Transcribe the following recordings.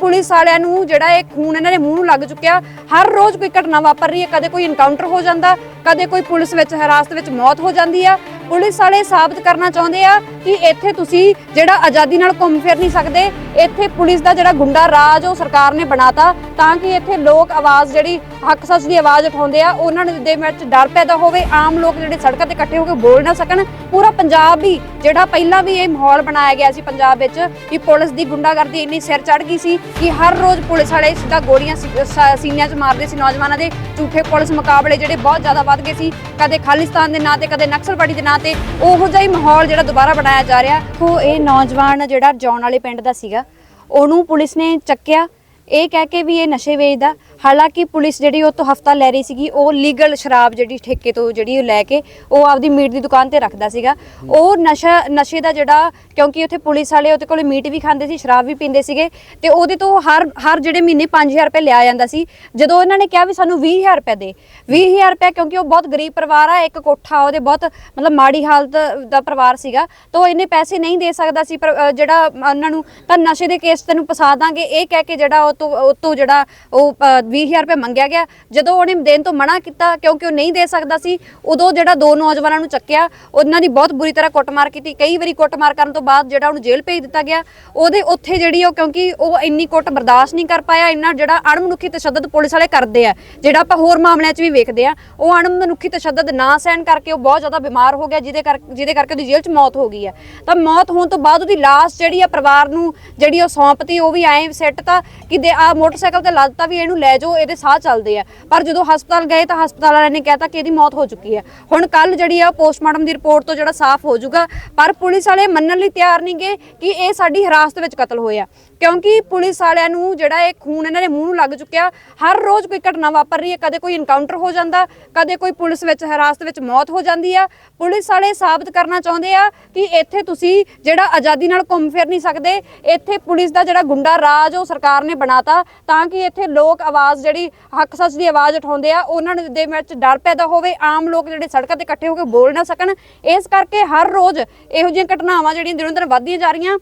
Police ਵਾਲਿਆਂ ਨੂੰ ਜਿਹੜਾ ਇਹ ਖੂਨ ਇਹਨਾਂ ਦੇ ਮੂੰਹ ਨੂੰ ਲੱਗ ਚੁੱਕਿਆ। ਹਰ ਰੋਜ਼ ਕੋਈ ਘਟਨਾ ਵਾਪਰ ਰਹੀ ਹੈ, ਕਦੇ ਕੋਈ ਇਨਕਾਊਂਟਰ ਹੋ ਜਾਂਦਾ, ਕਦੇ ਕੋਈ ਪੁਲਿਸ ਵਿੱਚ, ਹਿਰਾਸਤ ਵਿੱਚ ਮੌਤ ਹੋ ਜਾਂਦੀ ਆ। ਪੁਲਿਸ ਵਾਲੇ ਸਾਬਤ ਕਰਨਾ ਚਾਹੁੰਦੇ ਆ ਕਿ ਇੱਥੇ ਤੁਸੀਂ ਜਿਹੜਾ ਆਜ਼ਾਦੀ ਨਾਲ ਘੁੰਮ ਫਿਰ ਨਹੀਂ ਸਕਦੇ, ਇੱਥੇ ਪੁਲਿਸ ਦਾ ਜਿਹੜਾ ਗੁੰਡਾ ਰਾਜ ਉਹ ਸਰਕਾਰ ਨੇ ਬਣਾਤਾ, ਤਾਂ ਕਿ ਇੱਥੇ ਲੋਕ ਆਵਾਜ਼ ਜਿਹੜੀ ਹੱਕ ਸੱਚ ਦੀ ਆਵਾਜ਼ ਉਠਾਉਂਦੇ ਆ, ਉਹਨਾਂ ਦੇ ਵਿੱਚ ਡਰ ਪੈਦਾ ਹੋਵੇ, ਆਮ ਲੋਕ ਜਿਹੜੇ ਸੜਕਾਂ ਤੇ ਇਕੱਠੇ ਹੋ ਕੇ ਬੋਲ ਨਾ ਸਕਣ। ਪੂਰਾ ਪੰਜਾਬ ਵੀ ਜਿਹੜਾ ਪਹਿਲਾਂ ਵੀ ਇਹ ਮਾਹੌਲ ਬਣਾਇਆ ਗਿਆ ਸੀ ਪੰਜਾਬ ਵਿੱਚ, ਕਿ ਪੁਲਿਸ ਦੀ ਗੁੰਡਾਗਰਦੀ ਇੰਨੀ ਸਿਰ ਚੜ ਗਈ ਸੀ ਕਿ ਹਰ ਰੋਜ਼ ਪੁਲਿਸ ਵਾਲੇ ਸਿੱਧਾ ਗੋਲੀਆਂ ਸੀਨਿਆਂ 'ਚ ਮਾਰਦੇ ਸੀ ਨੌਜਵਾਨਾਂ ਦੇ। ਝੂਠੇ ਪੁਲਿਸ ਮੁਕਾਬਲੇ ਜਿਹੜੇ ਬਹੁਤ ਜ਼ਿਆਦਾ ਵੱਧ ਗਏ ਸੀ। ਕਦੇ ਖਾਲਿਸਤਾਨ ਦੇ ਨਾਂ ਤੇ, ਕਦੇ ਨਕਸਲਵਾੜੀ ਦੇ ਨਾਂ ਤੇ ਉਹੋ ਜਿਹਾ ਹੀ ਮਾਹੌਲ ਜਿਹੜਾ ਦੁਬਾਰਾ ਬਣਾਇਆ ਜਾ ਰਿਹਾ। ਉਹ ਇਹ ਨੌਜਵਾਨ ਜਿਹੜਾ ਜੌਨ ਵਾਲੇ ਪਿੰਡ ਦਾ ਸੀਗਾ, ਉਹਨੂੰ ਪੁਲਿਸ ਨੇ ਚੱਕਿਆ। ਇਹ ਕਹਿ ਕੇ ਵੀ ਇਹ ਨਸ਼ੇ ਵੇਚਦਾ। ਹਾਲਾਂਕਿ ਪੁਲਿਸ ਜਿਹੜੀ ਉਹ ਤੋਂ ਹਫਤਾ ਲੈ ਰਹੀ ਸੀਗੀ, ਉਹ ਲੀਗਲ ਸ਼ਰਾਬ ਜਿਹੜੀ ਠੇਕੇ ਤੋਂ ਜਿਹੜੀ ਉਹ ਲੈ ਕੇ ਉਹ ਆਪਦੀ ਮੀਟ ਦੀ ਦੁਕਾਨ ਤੇ ਰੱਖਦਾ ਸੀਗਾ। ਉਹ ਨਸ਼ਾ, ਨਸ਼ੇ ਦਾ ਜਿਹੜਾ, ਕਿਉਂਕਿ ਉੱਥੇ ਪੁਲਿਸ ਵਾਲੇ ਉਹਦੇ ਕੋਲੇ ਮੀਟ ਵੀ ਖਾਂਦੇ ਸੀ, ਸ਼ਰਾਬ ਵੀ ਪੀਂਦੇ ਸੀਗੇ, ਤੇ ਉਹਦੇ ਤੋਂ ਹਰ ਹਰ ਜਿਹੜੇ ਮਹੀਨੇ 5000 ਰੁਪਏ ਲਿਆ ਜਾਂਦਾ ਸੀ। ਜਦੋਂ ਇਹਨਾਂ ਨੇ ਕਿਹਾ ਵੀ ਸਾਨੂੰ 20000 ਰੁਪਏ ਦੇ 20000 ਰੁਪਏ ਕਿਉਂਕਿ ਉਹ ਬਹੁਤ ਗਰੀਬ ਪਰਿਵਾਰ ਆ, ਇੱਕ ਕੋਠਾ ਉਹਦੇ ਬਹੁਤ ਮਤਲਬ ਮਾੜੀ ਹਾਲਤ ਦਾ ਪਰਿਵਾਰ ਸੀਗਾ, ਤਾਂ ਉਹ ਇੰਨੇ ਪੈਸੇ ਨਹੀਂ ਦੇ ਸਕਦਾ ਸੀ, ਪਰ ਜਿਹੜਾ ਉਹਨਾਂ ਨੂੰ ਤਾਂ ਨਸ਼ੇ ਦੇ ਕੇਸ ਤੈਨੂੰ ਫਸਾ ਦਾਂਗੇ, ਇਹ ਕਹਿ ਕੇ ਜਿਹੜਾ ਉਹ ਤੋਂ ਉਹ ਤੋਂ ਜਿਹੜਾ ਉਹ 20000 ਰੁਪਏ ਮੰਗਿਆ ਗਿਆ। ਜਦੋਂ ਉਹਨੇ ਦੇਣ ਤੋਂ ਮਨਾ ਕੀਤਾ, ਕਿਉਂਕਿ ਉਹ ਨਹੀਂ ਦੇ ਸਕਦਾ ਸੀ, ਉਦੋਂ ਜਿਹੜਾ ਦੋ ਨੌਜਵਾਨਾਂ ਨੂੰ ਚੱਕਿਆ, ਉਹਨਾਂ ਦੀ ਬਹੁਤ ਬੁਰੀ ਤਰ੍ਹਾਂ ਕੁੱਟਮਾਰ ਕੀਤੀ। ਕਈ ਵਾਰੀ ਕੁੱਟਮਾਰ ਕਰਨ ਤੋਂ ਬਾਅਦ ਜਿਹੜਾ ਉਹਨੂੰ ਜੇਲ੍ਹ ਭੇਜ ਦਿੱਤਾ ਗਿਆ। ਉਹਦੇ ਉੱਥੇ ਜਿਹੜੀ ਉਹ, ਕਿਉਂਕਿ ਉਹ ਇੰਨੀ ਕੁੱਟ ਬਰਦਾਸ਼ਤ ਨਹੀਂ ਕਰ ਪਾਇਆ, ਇੰਨਾ ਜਿਹੜਾ ਅਣਮਨੁੱਖੀ ਤਸ਼ੱਦਦ ਪੁਲਿਸ ਵਾਲੇ ਕਰਦੇ ਆ, ਜਿਹੜਾ ਆਪਾਂ ਹੋਰ ਮਾਮਲਿਆਂ 'ਚ ਵੀ ਵੇਖਦੇ ਆ, ਉਹ ਅਣਮਨੁੱਖੀ ਤਸ਼ੱਦਦ ਨਾ ਸਹਿਣ ਕਰਕੇ ਉਹ ਬਹੁਤ ਜ਼ਿਆਦਾ ਬਿਮਾਰ ਹੋ ਗਿਆ, ਜਿਹਦੇ ਕਰ ਜਿਹਦੇ ਕਰਕੇ ਉਹਦੀ ਜੇਲ੍ਹ 'ਚ ਮੌਤ ਹੋ ਗਈ ਆ। ਤਾਂ ਮੌਤ ਹੋਣ ਤੋਂ ਬਾਅਦ ਉਹਦੀ ਲਾਸ਼ ਜਿਹੜੀ ਆ ਪਰਿਵਾਰ ਨੂੰ, ਜਿਹੜੀ ਉਹ ਸੌਂਪਤੀ, ਉਹ ਵੀ ਐਂ ਸੈੱਟ ਤਾਂ, ਕਿ ਦੇ ਆ ਮੋਟਰਸਾਈਕਲ ਤੇ ਲੱਦਤਾ ਵੀ ਇਹਨੂੰ ਲੈ ਜੋ ਇਹਦੇ ਸਾਹ ਚੱਲਦੇ ਆ। ਪਰ ਜਦੋਂ ਹਸਪਤਾਲ ਗਏ ਤਾਂ ਹਸਪਤਾਲ ਵਾਲਿਆਂ ਨੇ ਕਹਿਤਾ ਕਿ ਇਹਦੀ ਮੌਤ ਹੋ ਚੁੱਕੀ ਹੈ। ਹੁਣ ਕੱਲ ਜਿਹੜੀ ਆ ਪੋਸਟਮਾਰਟਮ ਦੀ ਰਿਪੋਰਟ ਤੋਂ ਜਿਹੜਾ ਸਾਫ਼ ਹੋ ਜਾਊਗਾ। ਪਰ ਪੁਲਿਸ ਵਾਲੇ ਮੰਨਣ ਲਈ ਤਿਆਰ ਨਹੀਂਗੇ ਕਿ ਇਹ ਸਾਡੀ ਹਿਰਾਸਤ ਵਿੱਚ ਕਤਲ ਹੋਇਆ। ਕਿਉਂਕਿ ਪੁਲਿਸ ਵਾਲਿਆਂ ਨੂੰ ਜਿਹੜਾ ਇਹ ਖੂਨ ਇਹਨਾਂ ਦੇ ਮੂੰਹ ਨੂੰ ਲੱਗ ਚੁੱਕਿਆ। ਹਰ ਰੋਜ਼ ਕੋਈ ਘਟਨਾ ਵਾਪਰ ਰਹੀ ਹੈ। ਕਦੇ ਕੋਈ ਇਨਕਾਊਂਟਰ ਹੋ ਜਾਂਦਾ, ਕਦੇ ਕੋਈ ਪੁਲਿਸ ਵਿੱਚ, ਹਿਰਾਸਤ ਵਿੱਚ ਮੌਤ ਹੋ ਜਾਂਦੀ ਆ। ਪੁਲਿਸ ਵਾਲੇ ਸਾਬਤ ਕਰਨਾ ਚਾਹੁੰਦੇ ਆ ਕਿ ਇੱਥੇ ਤੁਸੀਂ ਜਿਹੜਾ ਆਜ਼ਾਦੀ ਨਾਲ ਘੁੰਮ ਫਿਰ ਨਹੀਂ ਸਕਦੇ, ਇੱਥੇ ਪੁਲਿਸ ਦਾ ਜਿਹੜਾ ਗੁੰਡਾ ਰਾਜ ਉਹ ਸਰਕਾਰ ਨੇ ਬਣਾਤਾ ਤਾਂ ਕਿ ਇੱਥੇ ਲੋਕ ਆਵਾਜ਼ ਜਿਹੜੀ ਹੱਕ ਸੱਚ ਦੀ ਆਵਾਜ਼ ਉਠਾਉਂਦੇ ਆ, ਉਹਨਾਂ ਦੇ ਵਿੱਚ ਡਰ ਪੈਦਾ ਹੋਵੇ, ਆਮ ਲੋਕ ਜਿਹੜੇ ਸੜਕਾਂ ਤੇ ਇਕੱਠੇ ਹੋ ਕੇ ਬੋਲ ਨਾ ਸਕਣ। ਇਸ ਕਰਕੇ ਹਰ ਰੋਜ਼ ਇਹੋ ਜਿਹੀਆਂ ਘਟਨਾਵਾਂ ਜਿਹੜੀਆਂ ਦਿਨੋਂ ਦਿਨ ਵੱਧਦੀਆਂ ਜਾ ਰਹੀਆਂ।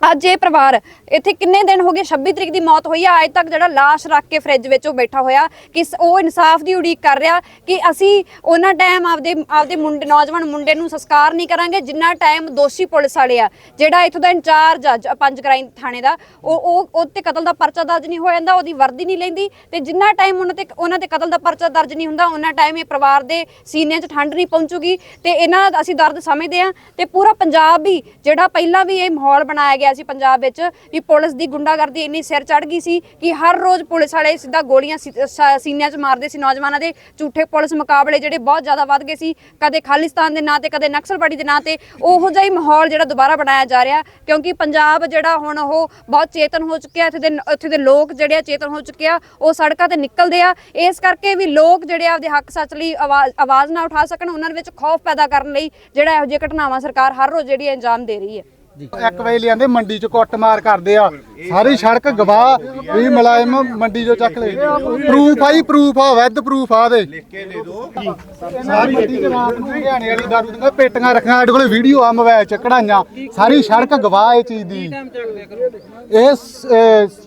ਅੱਜ ਇਹ ਪਰਿਵਾਰ ਇੱਥੇ ਕਿੰਨੇ ਦਿਨ ਹੋ ਗਏ 26 ਤਰੀਕ ਦੀ ਮੌਤ ਹੋਈ ਆ, ਅੱਜ ਤੱਕ ਜਿਹੜਾ ਲਾਸ਼ ਰੱਖ ਕੇ ਫ੍ਰਿਜ ਵਿੱਚ ਉਹ ਬੈਠਾ ਹੋਇਆ, ਕਿ ਉਹ ਇਨਸਾਫ ਦੀ ਉਡੀਕ ਕਰ ਰਿਹਾ ਕਿ ਅਸੀਂ ਉਹਨਾਂ ਟਾਈਮ ਆਪਦੇ ਆਪਦੇ ਮੁੰਡੇ, ਨੌਜਵਾਨ ਮੁੰਡੇ ਨੂੰ ਸੰਸਕਾਰ ਨਹੀਂ ਕਰਾਂਗੇ, ਜਿੰਨਾ ਟਾਈਮ ਦੋਸ਼ੀ ਪੁਲਿਸ ਵਾਲੇ ਆ, ਜਿਹੜਾ ਇੱਥੋਂ ਦਾ ਇੰਚਾਰਜ ਆ, ਜ- ਪੰਜ ਕ੍ਰਾਈਮ ਥਾਣੇ ਦਾ, ਉਹ ਉਹ ਉਹ ਤੇ ਕਤਲ ਦਾ ਪਰਚਾ ਦਰਜ ਨਹੀਂ ਹੋ ਜਾਂਦਾ, ਉਹਦੀ ਵਰਦੀ ਨਹੀਂ ਲੈਂਦੀ, ਤੇ ਜਿੰਨਾ ਟਾਈਮ ਉਹਨਾਂ ਤੇ ਉਹਨਾਂ ਤੇ ਕਤਲ ਦਾ ਪਰਚਾ ਦਰਜ ਨਹੀਂ ਹੁੰਦਾ, ਉਹਨਾਂ ਟਾਈਮ ਇਹ ਪਰਿਵਾਰ ਦੇ ਸੀਨਿਆਂ 'ਚ ਠੰਡ ਨਹੀਂ ਪਹੁੰਚੂਗੀ, ਤੇ ਇਹਨਾਂ ਦਾ ਅਸੀਂ ਦਰਦ ਸਮਝਦੇ ਆ ਤੇ ਪੂਰਾ ਪੰਜਾਬ ਵੀ, ਜਿਹੜਾ ਪਹਿਲਾਂ ਵੀ ਇਹ ਮਾਹੌਲ ਬਣਾਇਆ ਗਿਆ ਸੀ ਪੰਜਾਬ ਵਿੱਚ ਵੀ ਪੁਲਿਸ ਦੀ ਗੁੰਡਾਗਰਦੀ ਇੰਨੀ ਸਿਰ ਚੜ ਗਈ ਸੀ ਕਿ ਹਰ ਰੋਜ਼ ਪੁਲਿਸ ਵਾਲੇ ਸਿੱਧਾ ਗੋਲੀਆਂ ਸੀਨਿਆਂ 'ਚ ਮਾਰਦੇ ਸੀ। ਨੌਜਵਾਨਾਂ ਦੇ ਝੂਠੇ ਪੁਲਿਸ ਮੁਕਾਬਲੇ ਜਿਹੜੇ ਬਹੁਤ ਜ਼ਿਆਦਾ ਵੱਧ ਗਏ ਸੀ। ਕਦੇ ਖਾਲਿਸਤਾਨ ਦੇ ਨਾਂ ਤੇ, ਕਦੇ ਨਕਸਲਵਾੜੀ ਦੇ ਨਾਂ ਤੇ। ਉਹੋ ਜਿਹਾ ਹੀ ਮਾਹੌਲ ਜਿਹੜਾ ਦੁਬਾਰਾ ਬਣਾਇਆ ਜਾ ਰਿਹਾ, ਕਿਉਂਕਿ ਪੰਜਾਬ ਜਿਹੜਾ ਹੁਣ ਉਹ ਬਹੁਤ ਚੇਤਨ ਹੋ ਚੁੱਕਿਆ। ਇੱਥੇ ਦੇ ਇੱਥੇ ਦੇ ਲੋਕ ਜਿਹੜੇ ਆ ਚੇਤਨ ਹੋ ਚੁੱਕੇ ਆ। ਉਹ ਸੜਕਾਂ ਤੇ ਨਿਕਲਦੇ ਆ। ਇਸ ਕਰਕੇ ਵੀ ਲੋਕ ਜਿਹੜੇ ਆਪਦੇ ਹੱਕ ਸੱਚ ਲਈ ਆਵਾਜ਼ ਆਵਾਜ਼ ਨਾ ਉਠਾ ਸਕਣ। ਉਹਨਾਂ ਦੇ ਵਿੱਚ ਖੌਫ ਪੈਦਾ ਕਰਨ ਲਈ ਜਿਹੜਾ ਇਹੋ ਜਿਹੀਆਂ ਘਟਨਾਵਾਂ ਸਰਕਾਰ ਹਰ ਰੋਜ਼ ਜਿਹੜੀ ਅੰਜਾਮ ਦੇ ਰਹੀ ਹੈ। ਇੱਕ ਵਜੇ ਲਿਆਂਦੇ, ਮੰਡੀ ਚ ਕੁੱਟਮਾਰ ਕਰਦੇ ਆ। ਸਾਰੀ ਸੜਕ ਗਵਾਹ ਵੀ ਮੁਲਾਜ਼ਮ ਮੰਡੀ ਚੋਂ ਚੱਕ ਲਏ। ਪ੍ਰੂਫ ਆਈ ਪ੍ਰੂਫ ਆ ਵੈਦ ਪ੍ਰੂਫ ਆ ਦੇ ਲਿਖ ਕੇ ਦੇ ਦੋ ਸਾਰੀ ਮੰਡੀ ਚ ਨੂੰ ਹਰਿਆਣੇ ਵਾਲੀ ਦਾਰੂ ਦੀਆਂ ਪੇਟੀਆਂ ਰੱਖੀਆਂ, ਸਾਡੇ ਕੋਲੇ ਵੀਡੀਓ ਆ, ਮੋਬਾਈਲ ਚ, ਕਢਾਈਆਂ। ਸਾਰੀ ਸੜਕ ਗਵਾਹ ਇਹ ਚੀਜ਼ ਦੀ। ਇਹ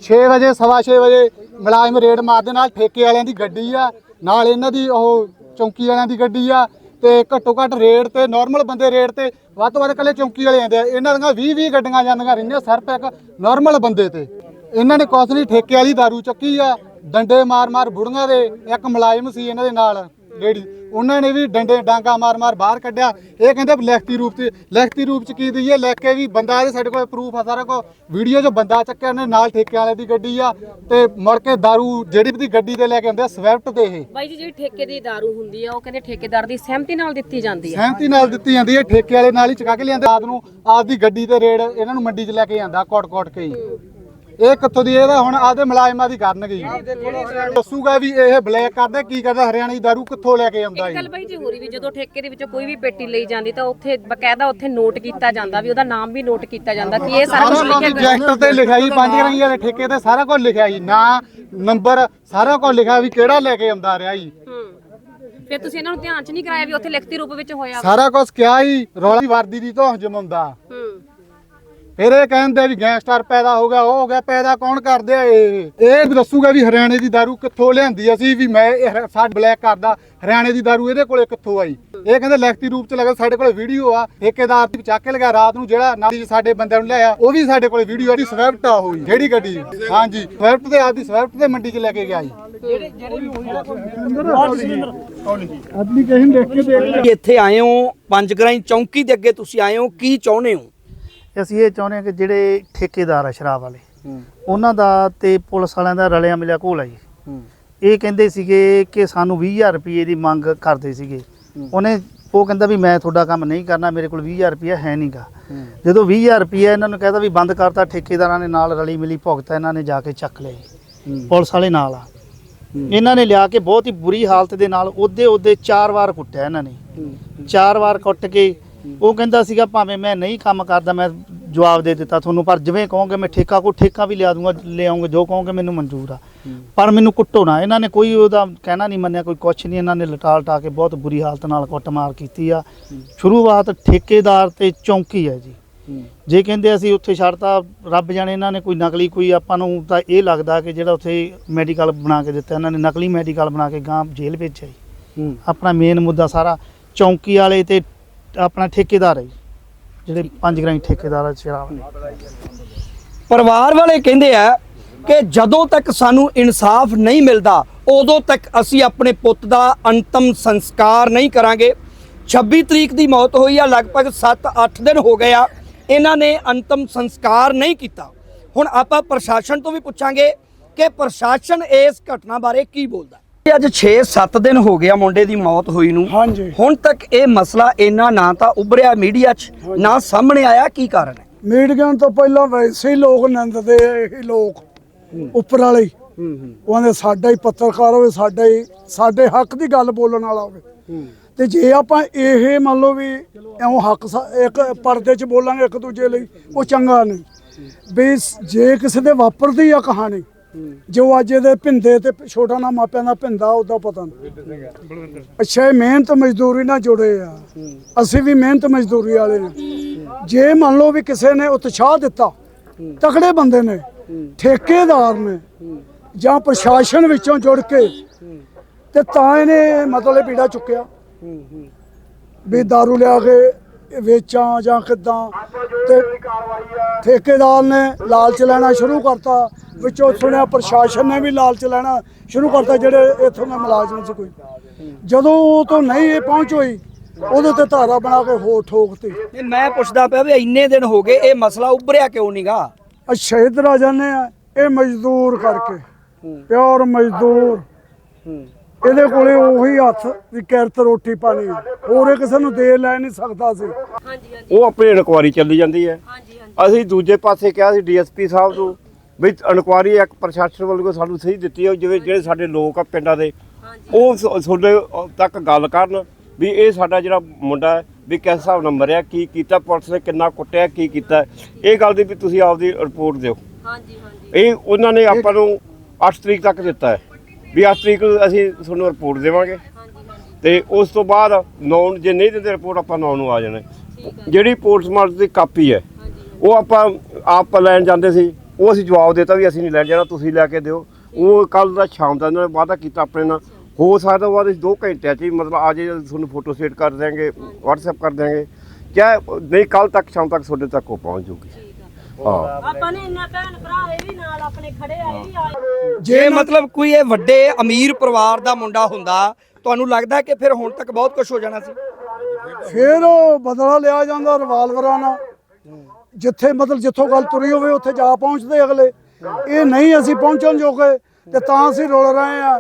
6 ਵਜੇ, ਸਵਾ 6 ਵਜੇ ਮੁਲਾਜ਼ਮ ਰੇਡ ਮਾਰਦੇ ਨਾਲ ਠੇਕੇ ਵਾਲਿਆਂ ਦੀ ਗੱਡੀ ਆ, ਨਾਲ ਇਹਨਾਂ ਦੀ ਉਹ ਚੌਂਕੀ ਵਾਲਿਆਂ ਦੀ ਗੱਡੀ ਆ ਤੇ ਘੱਟੋ ਘੱਟ ਰੇਟ ਤੇ ਨਾਰਮਲ ਬੰਦੇ ਰੇਟ ਤੇ ਵੱਧ ਤੋਂ ਵੱਧ ਕੱਲੇ ਚੌਂਕੀ ਵਾਲੇ ਆਉਂਦੇ ਆ। ਇਹਨਾਂ ਦੀਆਂ 20 20 ਗੱਡੀਆਂ ਜਾਂਦੀਆਂ ਰਹਿੰਦੀਆਂ ਸਿਰਫ ਇੱਕ ਨਾਰਮਲ ਬੰਦੇ ਤੇ। ਇਹਨਾਂ ਨੇ ਕੁਛ ਠੇਕੇ ਵਾਲੀ दारू ਚੱਕੀ ਆ, ਡੰਡੇ ਮਾਰ ਮਾਰ ਬੁੜੀਆਂ ਦੇ, ਇੱਕ ਮੁਲਾਜ਼ਮ ਸੀ ਇਹਨਾਂ ਦੇ ਨਾਲ। ਲੇਡੀ ਉਹਨਾਂ ਨੇ ਵੀ ਡੰਡੇ ਡਾਂਗਾ ਮਾਰ ਮਾਰ ਬਾਹਰ ਕੱਢਿਆ। ਇਹ ਕਹਿੰਦੇ ਵੀ ਲਿਖਤੀ ਰੂਪ ਤੇ ਲਿਖਤੀ ਰੂਪ ਚ ਕੀ ਦਈਏ ਲਿਖ ਕੇ ਵੀ ਬੰਦਾ ਇਹਦੇ ਸਾਡੇ ਕੋਲ ਪ੍ਰੂਫ ਆ ਸਾਰਾ ਕੋ ਵੀਡੀਓ 'ਚ ਬੰਦਾ ਚੱਕਿਆ ਉਹਨੇ ਨਾਲ ਠੇਕੇ ਵਾਲੇ ਦੀ ਗੱਡੀ ਆ ਤੇ ਮੁੜ ਕੇ दारू ਜਿਹੜੀ ਵੀ ਦੀ ਗੱਡੀ ਤੇ ਲੈ ਕੇ ਆਉਂਦੇ ਆ ਸਵਿਫਟ ਤੇ ਇਹ। ਬਾਈ ਜੀ ਜਿਹੜੀ ਠੇਕੇ ਦੀ ਦਾਰੂ ਹੁੰਦੀ ਆ ਉਹ ਕਹਿੰਦੇ ਠੇਕੇਦਾਰ ਦੀ ਸਹਿਮਤੀ ਨਾਲ ਦਿੱਤੀ ਜਾਂਦੀ ਆ। ਸਹਿਮਤੀ ਨਾਲ ਦਿੱਤੀ ਜਾਂਦੀ ਹੈ ਠੇਕੇ ਵਾਲੇ ਨਾਲ ਹੀ ਚਕਾ ਕੇ ਲਿਆਂਦੇ ਰਾਤ ਨੂੰ ਆਪਦੀ ਗੱਡੀ ਤੇ ਰੇਡ ਇਹਨਾਂ ਨੂੰ ਮੰਡੀ 'ਚ ਲੈ ਕੇ ਜਾਂਦਾ ਕੋਟ ਕੋਟ ਕੇ ਹੀ। ਇਹ ਕਿੱਥੋਂ ਦੀ ਇਹਦਾ ਹੁਣ ਆਪਦੇ ਮੁਲਾਜ਼ਮਾਂ ਦੀ ਕਰਨਗੇ ਜੀ। ਦੱਸੂਗਾ ਵੀ ਇਹ ਬਲੈਕ ਕਰਦਾ ਕੀ ਕਰਦਾ ਹਰਿਆਣਾ ਦੀ ਦਾਰੂ ਕਿੱਥੋਂ ਲੈ ਕੇ ਆਉਂਦਾ ਇੱਕ ਗੱਲ ਜੀ? ਬਾਈ ਜੀ ਹੋਰੀ ਵੀ ਜਦੋਂ ਠੇਕੇ ਦੇ ਵਿੱਚੋਂ ਕੋਈ ਵੀ ਪੇਟੀ ਲਈ ਜਾਂਦੀ ਤਾਂ ਉੱਥੇ ਬਕਾਇਦਾ ਉੱਥੇ ਨੋਟ ਕੀਤਾ ਜਾਂਦਾ ਵੀ ਉਹਦਾ ਨਾਮ ਵੀ ਨੋਟ ਕੀਤਾ ਜਾਂਦਾ ਕਿ ਇਹ ਸਾਰਾ ਕੁਝ ਲਿਖਿਆ ਰਜਿਸਟਰ ਤੇ ਲਿਖਿਆ ਜੀ ਪੰਜ ਰੰਗੀ ਵਾਲੇ ਠੇਕੇ ਤੇ ਸਾਰਾ ਕੁਝ ਲਿਖਿਆ ਜੀ ਨਾਂ ਨੰਬਰ ਸਾਰਾ ਕੁਝ ਲਿਖਿਆ ਵੀ ਕਿਹੜਾ ਲੈ ਕੇ ਆਉਂਦਾ ਰਿਹਾ ਜੀ। ਹੂੰ। ਫਿਰ ਤੁਸੀਂ ਇਹਨਾਂ ਨੂੰ ਧਿਆਨ ਚ ਨਹੀਂ ਕਰਾਇਆ ਵੀ ਉੱਥੇ ਲਿਖਤੀ ਰੂਪ ਵਿੱਚ ਹੋਇਆ ਸਾਰਾ ਕੁਝ ਕਿਹਾ ਜੀ ਰੌਲਾ ਦੀ ਵਰਦੀ ਦੀ ਤੋਂ ਜਮਾਉਂਦਾ। ਹੂੰ। ਫਿਰ ਇਹ ਕਹਿੰਦੇ ਵੀ ਗੈਂਗਸਟਰ ਪੈਦਾ ਹੋ ਗਿਆ ਉਹ ਹੋ ਗਿਆ ਪੈਦਾ ਕੌਣ ਕਰਦੇ ਆ ਇਹ ਇਹ ਵੀ ਦੱਸੂਗਾ ਵੀ ਹਰਿਆਣੇ ਦੀ ਦਾਰੂ ਕਿੱਥੋਂ ਲਿਆਂਦੀ ਅਸੀਂ ਵੀ ਮੈਂ ਇਹ ਹਰ- ਸਾਡੇ ਬਲੈਕ ਕਰਦਾ ਹਰਿਆਣੇ ਦੀ ਦਾਰੂ ਇਹਦੇ ਕੋਲੇ ਕਿੱਥੋਂ ਆਈ ਇਹ ਕਹਿੰਦੇ ਲਿਖਤੀ ਰੂਪ ਚ ਲਗਾ ਸਾਡੇ ਕੋਲੇ ਵੀਡੀਓ ਆ ਠੇਕੇਦਾਰ ਦੀ ਚੱਕ ਕੇ ਲਗਾ ਰਾਤ ਨੂੰ ਜਿਹੜਾ ਨਾਲ ਹੀ ਸਾਡੇ ਬੰਦਿਆਂ ਨੂੰ ਲਿਆਇਆ ਉਹ ਵੀ ਸਾਡੇ ਕੋਲੇ ਵੀਡੀਓ ਆ ਦੀ ਸਵਿਫਟ ਆ ਹੋਈ ਜਿਹੜੀ ਗੱਡੀ ਹਾਂਜੀ ਸਵਿਫਟ ਤੇ ਆਪਦੀ ਸਵਿਫਟ ਤੇ ਮੰਡੀ ਚ ਲੈ ਕੇ ਗਿਆ ਜੀ ਕੇ ਦੇਖ ਇੱਥੇ ਆਏ ਹੋ ਪੰਜਗਰਾਈ ਚੌਂਕੀ ਦੇ ਅੱਗੇ ਤੁਸੀਂ ਆਏ ਹੋ ਕੀ ਚਾਹੁੰਦੇ ਹੋ ਅਸੀਂ ਇਹ ਚਾਹੁੰਦੇ ਹਾਂ ਕਿ ਜਿਹੜੇ ਠੇਕੇਦਾਰ ਆ ਸ਼ਰਾਬ ਵਾਲੇ ਉਹਨਾਂ ਦਾ ਤੇ ਪੁਲਿਸ ਵਾਲਿਆਂ ਦਾ ਰਲਿਆ ਮਿਲਿਆ ਘੋਲ ਆ ਜੀ। ਇਹ ਕਹਿੰਦੇ ਸੀਗੇ ਕਿ ਸਾਨੂੰ 20000 ਰੁਪਏ ਦੀ ਮੰਗ ਕਰਦੇ ਸੀਗੇ। ਉਹਨੇ ਉਹ ਕਹਿੰਦਾ ਵੀ ਮੈਂ ਤੁਹਾਡਾ ਕੰਮ ਨਹੀਂ ਕਰਨਾ ਮੇਰੇ ਕੋਲ 20000 ਰੁਪਏ ਹੈ ਨਹੀਂਗਾ ਜਦੋਂ 20000 ਰੁਪਏ ਇਹਨਾਂ ਨੂੰ ਕਹਿੰਦਾ ਵੀ ਬੰਦ ਕਰਤਾ ਠੇਕੇਦਾਰਾਂ ਨੇ ਨਾਲ ਰਲੀ ਮਿਲੀ ਭੁਗਤਾ ਇਹਨਾਂ ਨੇ ਜਾ ਕੇ ਚੱਕ ਲਿਆ ਜੀ। ਪੁਲਿਸ ਵਾਲੇ ਨਾਲ ਆ। ਇਹਨਾਂ ਨੇ ਲਿਆ ਕੇ ਬਹੁਤ ਹੀ ਬੁਰੀ ਹਾਲਤ ਦੇ ਨਾਲ ਉਹਦੇ ਉਹਦੇ ਚਾਰ ਵਾਰ ਕੁੱਟਿਆ ਇਹਨਾਂ ਨੇ। ਚਾਰ ਵਾਰ ਕੁੱਟ ਕੇ ਉਹ ਕਹਿੰਦਾ ਸੀਗਾ ਭਾਵੇਂ ਮੈਂ ਨਹੀਂ ਕੰਮ ਕਰਦਾ ਮੈਂ ਜਵਾਬ ਦੇ ਦਿੱਤਾ ਤੁਹਾਨੂੰ ਪਰ ਜਿਵੇਂ ਕਹੋਗੇ ਮੈਂ ਠੇਕਾ ਕੋ ਠੇਕਾ ਵੀ ਲਿਆ ਦੂੰਗਾ ਲੈ ਆਉਂਗਾ ਜੋ ਕਹੋਗੇ ਮੈਨੂੰ ਮਨਜ਼ੂਰ ਆ। ਪਰ ਮੈਨੂੰ ਕੁੱਟੋ ਨਾ ਇਹਨਾਂ ਨੇ ਕੋਈ ਉਹਦਾ ਕਹਿਣਾ ਨਹੀਂ ਮੰਨਿਆ ਕੋਈ ਕੁਛ ਨਹੀਂ ਇਹਨਾਂ ਨੇ ਲਟਾਲ ਟਾ ਕੇ ਬਹੁਤ ਬੁਰੀ ਹਾਲਤ ਨਾਲ ਕੁੱਟਮਾਰ ਕੀਤੀ ਆ। ਸ਼ੁਰੂਆਤ ਠੇਕੇਦਾਰ ਤੇ ਚੌਂਕੀ ਹੈ ਜੀ। ਜੇ ਕਹਿੰਦੇ ਅਸੀਂ ਉੱਥੇ ਛੱਡਤਾ ਰੱਬ ਜਾਣੇ ਇਹਨਾਂ ਨੇ ਕੋਈ ਨਕਲੀ ਕੋਈ ਆਪਾਂ ਨੂੰ ਤਾਂ ਇਹ ਲੱਗਦਾ ਕਿ ਜਿਹੜਾ ਉੱਥੇ ਮੈਡੀਕਲ ਬਣਾ ਕੇ ਦਿੱਤਾ ਇਹਨਾਂ ਨੇ ਨਕਲੀ ਮੈਡੀਕਲ ਬਣਾ ਕੇ ਗਾਂ ਜੇਲ੍ਹ ਭੇਜਿਆ ਜੀ। ਆਪਣਾ ਮੇਨ ਮੁੱਦਾ ਸਾਰਾ ਚੌਂਕੀ ਵਾਲੇ ਤੇ ਆਪਣਾ ਠੇਕੇਦਾਰ ਹੈ ਜੀ, ਜਿਹੜੇ ਪੰਜ ਗ੍ਰਾਈ ਠੇਕੇਦਾਰ ਆ ਸ਼ਰਾਬ ਵਾਲੇ ਪਰਿਵਾਰ ਵਾਲੇ ਕਹਿੰਦੇ ਆ ਕਿ ਜਦੋਂ ਤੱਕ ਸਾਨੂੰ ਇਨਸਾਫ ਨਹੀਂ ਮਿਲਦਾ ਉਦੋਂ ਤੱਕ ਅਸੀਂ ਆਪਣੇ ਪੁੱਤ ਦਾ ਅੰਤਮ ਸੰਸਕਾਰ ਨਹੀਂ ਕਰਾਂਗੇ। 26 ਤਰੀਕ ਦੀ ਮੌਤ ਹੋਈ ਆ ਲਗਭਗ 7-8 ਦਿਨ ਹੋ ਗਏ ਆ ਇਹਨਾਂ ਨੇ ਅੰਤਮ ਸੰਸਕਾਰ ਨਹੀਂ ਕੀਤਾ। ਹੁਣ ਆਪਾਂ ਪ੍ਰਸ਼ਾਸਨ ਤੋਂ ਵੀ ਪੁੱਛਾਂਗੇ ਕਿ ਪ੍ਰਸ਼ਾਸਨ ਇਸ ਘਟਨਾ ਬਾਰੇ ਕੀ ਬੋਲਦਾ? ਹੈ ਅੱਜ 6-7 ਦਿਨ ਹੋ ਗਿਆ ਮੁੰਡੇ ਦੀ ਮੌਤ ਹੋਈ ਨੂੰ। ਹਾਂਜੀ। ਹੁਣ ਤੱਕ ਇਹ ਮਸਲਾ ਇੰਨਾ ਨਾ ਤਾਂ ਉੱਭਰਿਆ ਮੀਡੀਆ 'ਚ ਨਾ ਸਾਹਮਣੇ ਆਇਆ ਕੀ ਕਾਰਨ ਹੈ? ਮੀਡੀਆ ਤੋਂ ਪਹਿਲਾਂ ਵੈਸੇ ਹੀ ਲੋਕ ਨਿੰਦਦੇ ਇਹ ਲੋਕ ਉੱਪਰ ਵਾਲੇ ਹੀ। ਉਹ ਆਂਦੇ ਸਾਡਾ ਹੀ ਪੱਤਰਕਾਰ ਹੋਵੇ ਸਾਡਾ ਹੀ ਸਾਡੇ ਹੱਕ ਦੀ ਗੱਲ ਬੋਲਣ ਵਾਲਾ ਹੋਵੇ। ਤੇ ਜੇ ਆਪਾਂ ਇਹ ਮੰਨ ਲਓ ਵੀ ਐਉਂ ਹੱਕ ਇੱਕ ਪਰਦੇ 'ਚ ਬੋਲਾਂਗੇ ਇੱਕ ਦੂਜੇ ਲਈ ਉਹ ਚੰਗਾ ਨਹੀਂ। ਵੀ ਜੇ ਕਿਸੇ ਦੇ ਵਾਪਰਦੀ ਆ ਕਹਾਣੀ ਜੋ ਅੱਜ ਇਹਦੇ ਭਿੰਦੇ ਤੇ ਛੋਟਾ ਨਾ ਮਾਪਿਆਂ ਦਾ ਭਿੰਦਾ ਉਹਦਾ ਪਤਾ ਨਹੀਂ ਅੱਛਾ, ਇਹ ਮਿਹਨਤ ਮਜ਼ਦੂਰੀ ਨਾਲ ਜੁੜੇ ਆ। ਅਸੀਂ ਵੀ ਮਿਹਨਤ ਮਜ਼ਦੂਰੀ ਵਾਲੇ ਹਾਂ ਜੇ ਮੰਨ ਲਓ ਵੀ ਕਿਸੇ ਨੇ ਉਤਸ਼ਾਹ ਦਿੱਤਾ, ਤਕੜੇ ਬੰਦੇ ਨੇ, ਠੇਕੇਦਾਰ ਨੇ, ਜਾਂ ਪ੍ਰਸ਼ਾਸਨ ਵਿੱਚੋਂ ਜੁੜ ਕੇ, ਤੇ ਤਾਂ ਇਹਨੇ ਮਤਲਬ ਪੀੜਾ ਚੁੱਕਿਆ। ਵੀ दारू ਲਿਆ ਕੇ ਵੇਚਾਂ ਜਾਂ ਕਿਦਾਂ? ਤੇ ਠੇਕੇਦਾਰ ਨੇ ਲਾਲਚ ਲੈਣਾ ਸ਼ੁਰੂ ਕਰਤਾ। ਵਿੱਚੋਂ ਸੁਣਿਆ ਪ੍ਰਸ਼ਾਸਨ ਨੇ ਵੀ ਲਾਲਚ ਲੈਣਾ ਸ਼ੁਰੂ ਕਰਤਾ ਜਿਹੜੇ ਇੱਥੋਂ ਦੇ ਮੁਲਾਜ਼ਮ ਸੀ ਕੋਈ। ਜਦੋਂ ਉਹ ਤੋਂ ਨਹੀਂ ਇਹ ਪਹੁੰਚ ਹੋਈ ਉਹਦੇ ਤੇ ਧਾਰਾ ਬਣਾ ਕੇ ਹੋਰ ਠੋਕਤੀ। ਮੈਂ ਪੁੱਛਦਾ ਪਿਆ ਵੀ ਇੰਨੇ ਦਿਨ ਹੋ ਗਏ ਇਹ ਮਸਲਾ ਉੱਭਰਿਆ ਕਿਉਂ ਨਹੀਂਗਾ ਅੱਛਾ ਇੱਧਰ ਆ ਜਾਂਦੇ ਆ ਇਹ ਮਜ਼ਦੂਰ ਕਰਕੇ। ਪਿਓਰ ਮਜ਼ਦੂਰ। ਇਹਦੇ ਕੋਲੇ ਉਹੀ ਹੱਥ ਵੀ ਕਿਰਤ ਰੋਟੀ ਪਾਣੀ। ਹੋਰ ਇਹ ਕਿਸੇ ਨੂੰ ਦੇ ਲੈ ਨਹੀਂ ਸਕਦਾ ਸੀ। ਉਹ ਆਪਣੀ ਇਨਕੁਆਰੀ ਚੱਲੀ ਜਾਂਦੀ ਹੈ। ਅਸੀਂ ਦੂਜੇ ਪਾਸੇ ਕਿਹਾ ਸੀ ਡੀਐਸਪੀ ਸਾਹਿਬ ਨੂੰ ਵੀ ਇਨਕੁਆਰੀ ਇੱਕ ਪ੍ਰਸ਼ਾਸਨ ਵੱਲੋਂ ਸਾਨੂੰ ਸਹੀ ਦਿੱਤੀ ਹੈ ਜਿਵੇਂ ਜਿਹੜੇ ਸਾਡੇ ਲੋਕ ਆ ਪਿੰਡਾਂ ਦੇ ਉਹ ਤੁਹਾਡੇ ਤੱਕ ਗੱਲ ਕਰਨ ਵੀ ਇਹ ਸਾਡਾ ਜਿਹੜਾ ਮੁੰਡਾ ਹੈ ਵੀ ਕਿਸ ਹਿਸਾਬ ਨਾਲ ਮਰਿਆ ਕੀ ਕੀਤਾ ਪੁਲਿਸ ਨੇ ਕਿੰਨਾ ਕੁੱਟਿਆ ਕੀ ਕੀਤਾ। ਇਹ ਗੱਲ ਦੀ ਵੀ ਤੁਸੀਂ ਆਪਦੀ ਰਿਪੋਰਟ ਦਿਓ। ਹਾਂਜੀ ਹਾਂਜੀ। ਇਹ ਉਹਨਾਂ ਨੇ ਆਪਾਂ ਨੂੰ 8 ਤਰੀਕ ਤੱਕ ਦਿੱਤਾ ਹੈ। ਵੀ 8 ਤਰੀਕ ਨੂੰ ਅਸੀਂ ਤੁਹਾਨੂੰ ਰਿਪੋਰਟ ਦੇਵਾਂਗੇ। ਤੇ ਉਸ ਤੋਂ ਬਾਅਦ 9 ਜੇ ਨਹੀਂ ਦਿੰਦੇ ਰਿਪੋਰਟ, ਆਪਾਂ 9 ਨੂੰ ਆ ਜਾਣਾ। ਜਿਹੜੀ ਪੋਸਟਮਾਰਟਮ ਦੀ ਕਾਪੀ ਹੈ, ਉਹ ਆਪਾਂ ਆਪ ਲੈਣ ਜਾਂਦੇ ਸੀ। ਉਹ ਅਸੀਂ ਜਵਾਬ ਦਿੱਤਾ ਵੀ ਅਸੀਂ ਨਹੀਂ ਲੈਣ ਜਾਣਾ, ਤੁਸੀਂ ਲੈ ਕੇ ਦਿਓ। ਉਹ ਕੱਲ ਦਾ ਸ਼ਾਮ ਦਾ ਇਹਨਾਂ ਨੇ ਵਾਅਦਾ ਕੀਤਾ ਆਪਣੇ ਨਾਲ। ਹੋ ਸਕਦਾ ਬਾਅਦ ਅਸੀਂ 2 ਘੰਟਿਆਂ 'ਚ ਹੀ ਮਤਲਬ ਅੱਜ ਹੀ ਤੁਹਾਨੂੰ ਫੋਟੋ ਸਟੇਟ ਕਰ ਦਿਆਂਗੇ, WhatsApp ਕਰ ਦਿਆਂਗੇ। ਚਾਹੇ ਨਹੀਂ ਕੱਲ ਤੱਕ, ਸ਼ਾਮ ਤੱਕ ਤੁਹਾਡੇ ਤੱਕ ਉਹ ਪਹੁੰਚ ਜੂਗੀ। ਹਾਂ ਆਪਾਂ ਨੇ ਇੰਨਾ ਭੈਣ ਭਰਾ, ਇਹ ਵੀ ਨਾਲ ਆਪਣੇ ਖੜੇ ਆ ਵੀ ਆਏ ਜੇ ਮਤਲਬ ਕੋਈ ਇਹ ਵੱਡੇ ਅਮੀਰ ਪਰਿਵਾਰ ਦਾ ਮੁੰਡਾ ਹੁੰਦਾ, ਤੁਹਾਨੂੰ ਲੱਗਦਾ ਕਿ ਫਿਰ ਹੁਣ ਤੱਕ ਬਹੁਤ ਕੁਝ ਹੋ ਜਾਣਾ ਸੀ? ਫਿਰ ਉਹ ਬਦਲਾ ਲਿਆ ਜਾਂਦਾ ਰਿਵਾਲਵਰਾਂ ਨਾਲ। ਜਿੱਥੇ ਮਤਲਬ ਜਿੱਥੋਂ ਗੱਲ ਤੁਰੀ ਹੋਵੇ, ਉੱਥੇ ਜਾ ਪਹੁੰਚਦੇ ਅਗਲੇ। ਇਹ ਨਹੀਂ ਅਸੀਂ ਪਹੁੰਚਣ ਜੋਗੇ ਤੇ ਤਾਂ ਅਸੀਂ ਰੁਲ ਰਹੇ ਆ